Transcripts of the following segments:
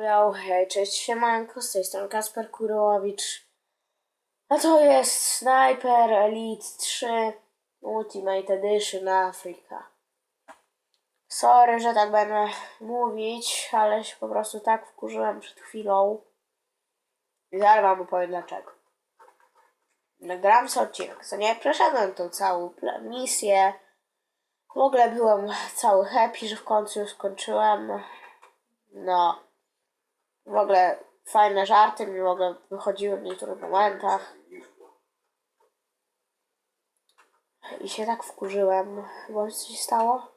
Miał, hej, cześć, siemanko, z tej strony Kasper Kurowicz. A to jest Sniper Elite 3 Ultimate Edition Africa. Sorry, że tak będę mówić, ale się po prostu tak wkurzyłem przed chwilą. I zaraz wam opowiem dlaczego. Nagrałem sobie odcinek, co nie? Przeszedłem tą całą misję. W ogóle byłem cały happy, że w końcu już skończyłem. No, w ogóle fajne żarty mi w ogóle wychodziły w niektórych momentach. I się tak wkurzyłem, bo co się stało?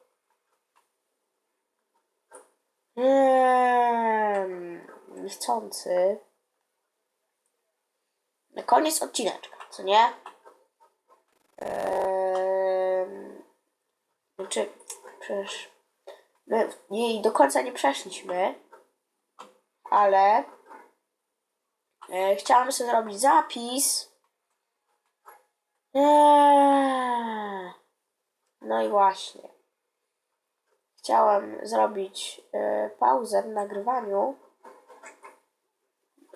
Hmm, niechcący. Na koniec odcineczka, co nie? Ehm, znaczy, przecież my jej do końca nie przeszliśmy ale e, chciałam sobie zrobić zapis. Eee, no i właśnie. Chciałam zrobić e, pauzę w nagrywaniu,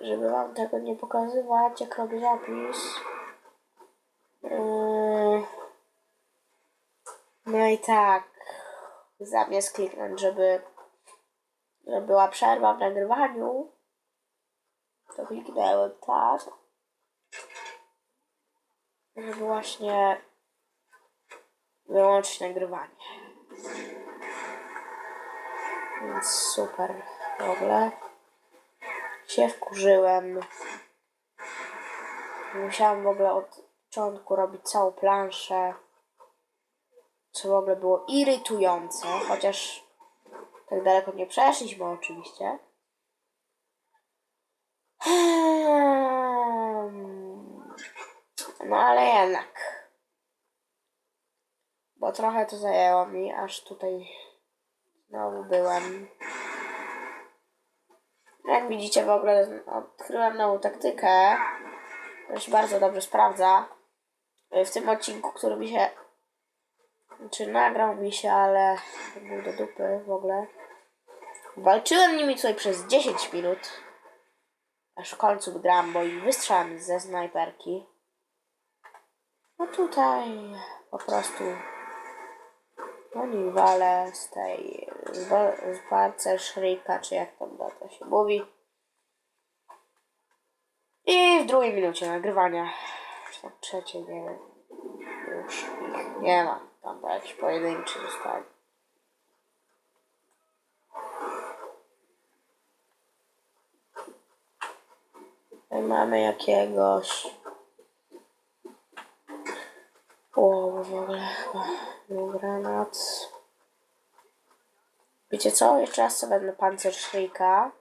żeby wam tego nie pokazywać, jak robię zapis. Eee, no i tak, zamiast kliknąć, żeby że była przerwa w nagrywaniu, to kliknęłem tak, żeby właśnie wyłączyć nagrywanie. Więc super w ogóle. Się wkurzyłem. Musiałam w ogóle od początku robić całą planszę. Co w ogóle było irytujące, chociaż tak daleko nie przeszliśmy oczywiście. Hmm. No ale jednak. Bo trochę to zajęło mi, aż tutaj znowu byłem. Jak widzicie w ogóle odkryłem nową taktykę. To się bardzo dobrze sprawdza. W tym odcinku, który mi się czy nagrał mi się, ale był do dupy w ogóle. Walczyłem nimi tutaj przez 10 minut. Aż w końcu wygrałam, bo i wystrzałem ze snajperki. No tutaj po prostu oni walę z tej z, walce szrika, czy jak tam na to się mówi. I w drugiej minucie nagrywania, czy tam trzeciej, nie wiem, już ich nie ma. Tam jakiś pojedynczy zostali. Mamy jakiegoś. O, w ogóle chyba był granat. Wiecie co? Jeszcze raz sobie wezmę pancerz Shrika.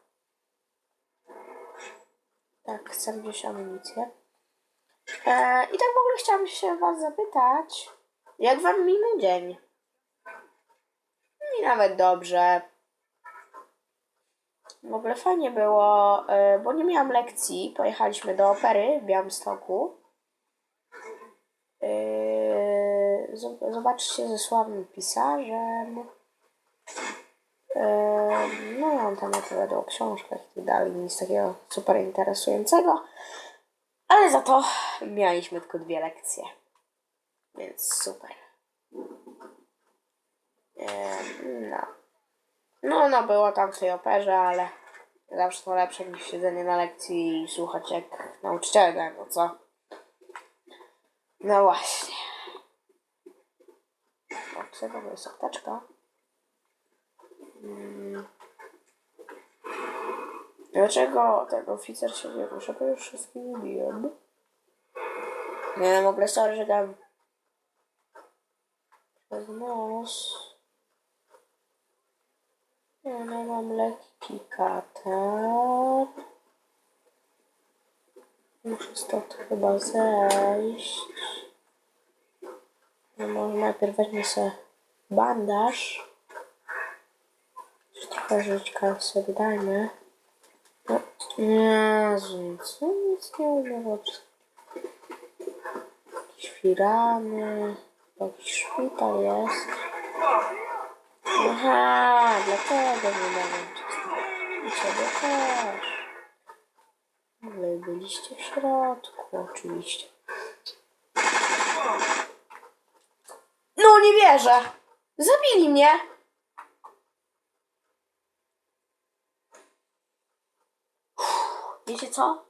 Tak, chcę wziąć amunicję. E, I tak w ogóle chciałam się was zapytać, jak wam minął dzień? Mi nawet dobrze. W ogóle fajnie było, e, bo nie miałam lekcji. Pojechaliśmy do opery w Białymstoku. E, zob- Zobaczcie ze sławnym pisarzem. E, No i on tam opowiadał o książkach i tak dalej. Nic takiego super interesującego. Ale za to mieliśmy tylko dwie lekcje. Więc super. No. No, no było tam w tej operze, ale zawsze to lepsze niż siedzenie na lekcji i słuchać jak nauczyciele dają, co? No właśnie. O, czego to jest apteczka? Mm. Dlaczego ten oficer się nie rusza? Bo już wszystkich ubiłem. Nie wiem, w ogóle sorry, że dam przez nos. No, mam lekki katar. Muszę stąd chyba zejść. No może najpierw weźmie sobie bandaż. Trochę żyćka sobie dajmy. No, Jezu, co nic nie umiem Jakieś firany. Jakiś szpital jest. Aha, dlatego nie czytać. I ciebie też. Wy byliście w środku, oczywiście. No nie wierzę! Zabili mnie! Uff, Wiecie co?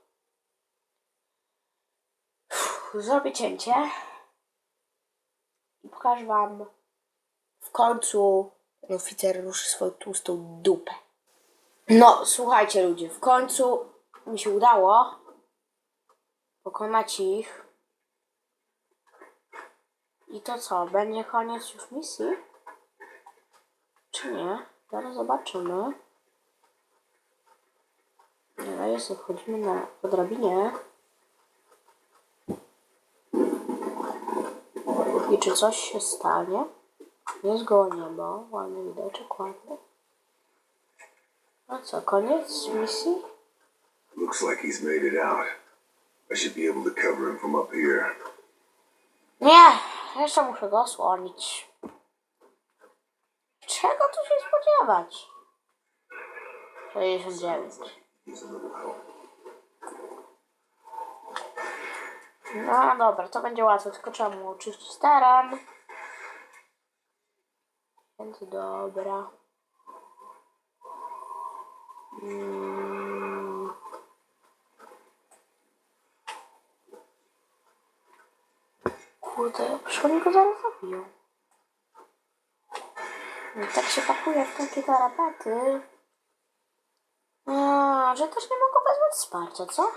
Uff, Zrobię cięcie i pokażę wam w końcu oficer ruszy swoją tłustą dupę. No, słuchajcie ludzie, w końcu mi się udało pokonać ich. I to co, będzie koniec już misji? Czy nie? Zaraz zobaczymy. Dobra, jest, wchodzimy na po drabinie. I czy coś się stanie? Jest gołe niebo, ładny widoczek, ładny. A co, koniec misji? Looks like he's made it out. I should be able to cover him from up here. Nie, jeszcze muszę go osłonić. Czego tu się spodziewać? 69. He's a little help. No dobra, to będzie łatwe, tylko trzeba mu oczyścić teren. Więc dobra. Mm. Kurde, przecież go zaraz zabiją. No, tak się pakuje w takie tarapety. A, że też nie mogą wezwać wsparcia, co?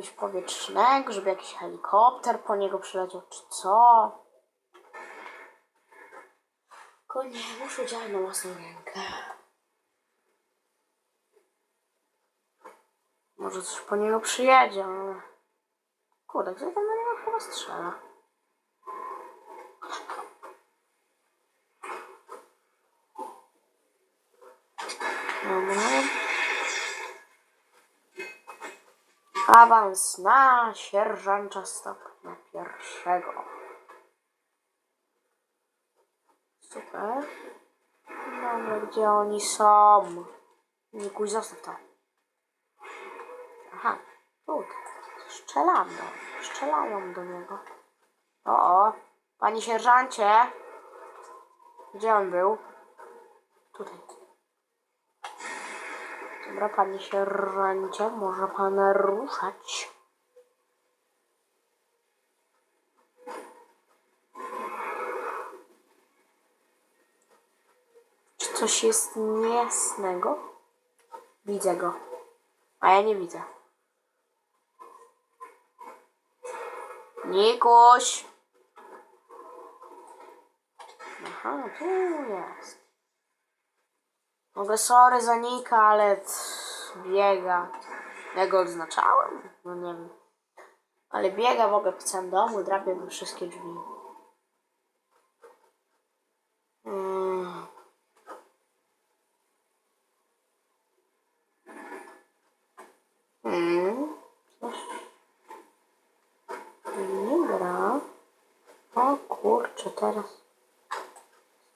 jakiegoś powietrznego, żeby jakiś helikopter po niego przyleciał, czy co? Konie, muszę działać na własną rękę. Może coś po niego przyjedzie, ale... Kurde, ktoś tam na niego chyba strzela. Dobra. Awans na sierżanta stopnia pierwszego. Super. Dobra, gdzie oni są? Nikuś, zostaw to. Aha, tutaj. Strzelamy. Strzelają do niego. O, o. Panie sierżancie. Gdzie on był? Tutaj. Dobra, panie sierżancie, może pan ruszać. Czy coś jest niejasnego? Widzę go. A ja nie widzę. Nikuś! Aha, tu jest. Mogę sorry za Nika, ale biega. Ja go odznaczałem? No nie wiem. Ale biega, mogę po całym domu, drapie wszystkie drzwi. Mm. Mm. Coś. Nie gra. O kurczę, teraz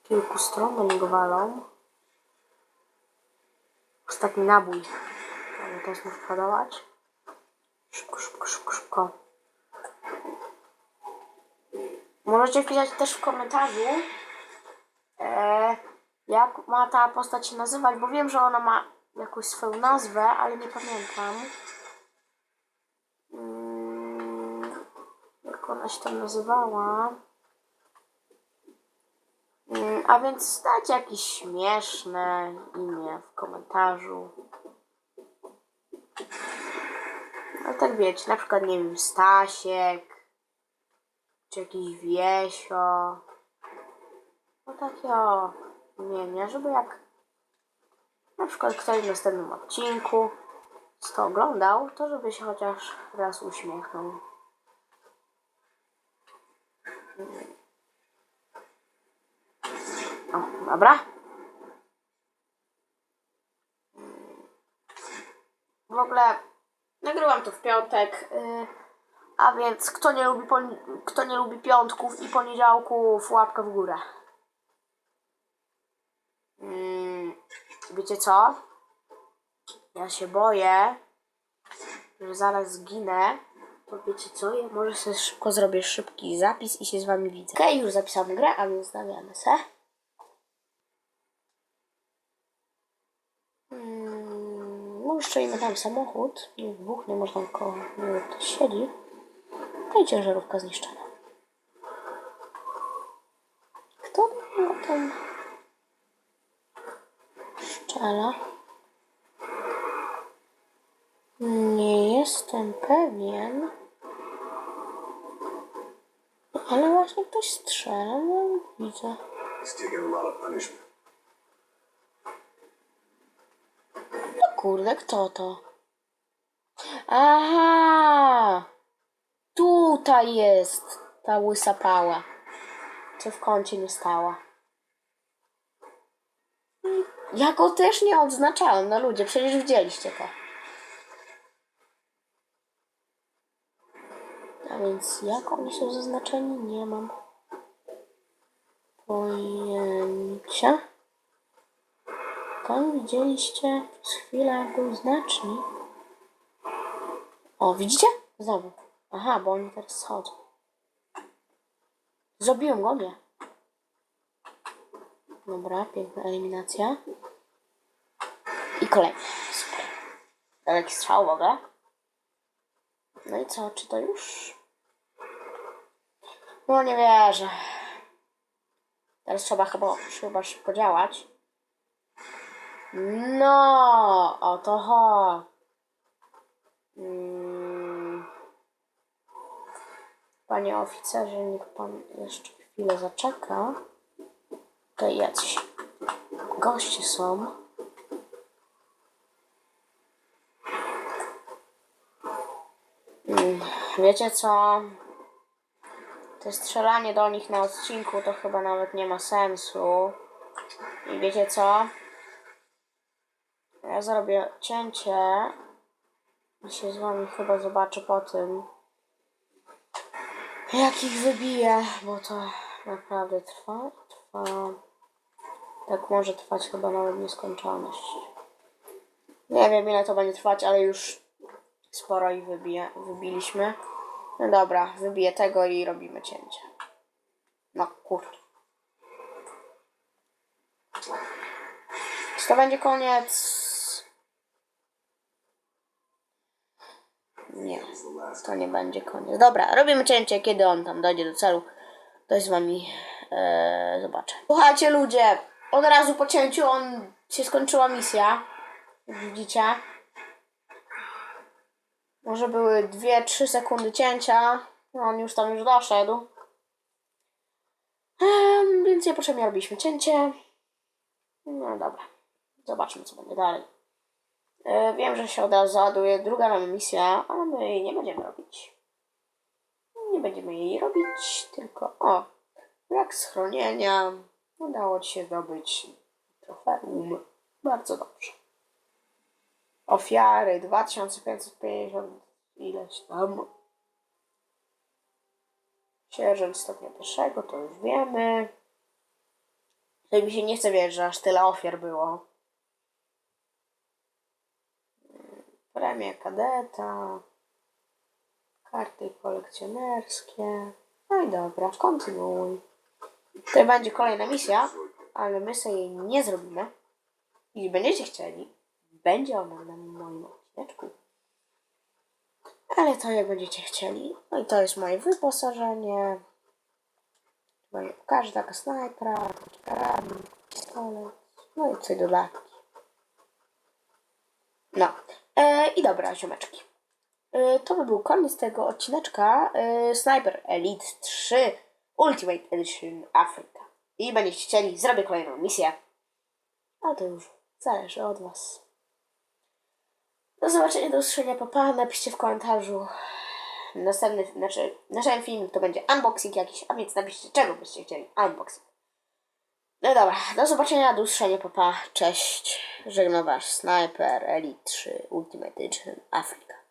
z kilku stron do niego walą. Ostatni nabój. Ale teraz muszę podawać. Szybko, szybko, szybko, szybko. Możecie wpisać też w komentarzu, e, jak ma ta postać się nazywać, bo wiem, że ona ma jakąś swoją nazwę, ale nie pamiętam. Mm, jak ona się tam nazywała. Mm, A więc dajcie jakieś śmieszne imię w komentarzu. No tak wiecie, na przykład nie wiem, Stasiek, czy jakiś Wiesio. No takie o imienia, żeby jak na przykład ktoś w następnym odcinku to oglądał, to żeby się chociaż raz uśmiechnął. O, dobra. W ogóle nagrywam to w piątek, yy, a więc kto nie, lubi kto nie lubi piątków i poniedziałków, łapkę w górę. Mm, Wiecie co? Ja się boję, że zaraz zginę. To wiecie co? Ja może sobie szybko zrobię szybki zapis i się z wami widzę. Okej, już zapisałam grę, a więc stawiamy se. Hmm, no uszczelimy tam samochód. Nie wybuchnie, może tam koło nie wiem, ktoś siedzi. No i ciężarówka zniszczona. Kto tam szczela? Nie jestem pewien. Ale właśnie ktoś strzela, no widzę. Kurde, kto to? Aha! Tutaj jest ta łysa pała. Co w kącie nie stała. Ja go też nie odznaczałem, no ludzie, przecież widzieliście to. A więc jak oni są zaznaczeni? Nie mam pojęcia. Tam widzieliście przez chwilę był znacznik. O, widzicie? Znowu. Aha, bo oni teraz schodzą. Zrobiłem go, nie? Dobra, piękna eliminacja. I kolejny. Super. Daleki strzał mogę. No i co, czy to już? No nie wierzę. Teraz trzeba chyba, chyba szybko działać. No, o to ho. Mm. Panie oficerze, niech pan jeszcze chwilę zaczeka. Tutaj jacyś goście są. Mm, Wiecie co? To strzelanie do nich na odcinku to chyba nawet nie ma sensu. I wiecie co? Ja zrobię cięcie i się z wami chyba zobaczę po tym, jak ich wybiję, bo to naprawdę trwa, trwa. Tak może trwać chyba nawet nieskończoność. Nie wiem ile to będzie trwać, ale już sporo ich wybije, wybiliśmy. No dobra, wybiję tego i robimy cięcie. No kurde. To będzie koniec? Nie, to nie będzie koniec. Dobra, robimy cięcie, kiedy on tam dojdzie do celu. To z wami e, zobaczę. Słuchajcie ludzie, od razu po cięciu on się skończyła misja. Widzicie. Może były 2-3 sekundy cięcia. No on już tam już doszedł. Em, więc niepotrzebnie robiliśmy cięcie. No dobra. Zobaczmy co będzie dalej. E, Wiem, że się razu załaduje druga nam misja, ale my jej nie będziemy robić. Nie będziemy jej robić, tylko o, jak schronienia udało ci się zdobyć trofeum. Bardzo dobrze. Ofiary 2550 ileś tam. Sierżant stopnia pierwszego, to już wiemy. To mi się nie chce wierzyć, że aż tyle ofiar było. Premia kadeta, karty kolekcjonerskie. No i dobra, kontynuuj. To będzie kolejna misja, ale my sobie jej nie zrobimy. Jeśli będziecie chcieli, będzie ona na moim odcineczku. Ale to jak będziecie chcieli. No i to jest moje wyposażenie. Pokażę taka snajpera, karabin, pistolet. No i coś dodatki. No. E, I dobra, ziomeczki. E, to by był koniec tego odcineczka. E, Sniper Elite 3 Ultimate Edition Africa. I będziecie chcieli, zrobię kolejną misję. A to już zależy od Was. Do zobaczenia, do usłyszenia, papa. Napiszcie w komentarzu. Następny, znaczy, następny film to będzie unboxing jakiś, a więc napiszcie, czego byście chcieli. Unboxing. No dobra, do zobaczenia, do usłyszenia, papa. Cześć. Żegnam Was, Sniper Elite 3 Ultimate Edition Africa.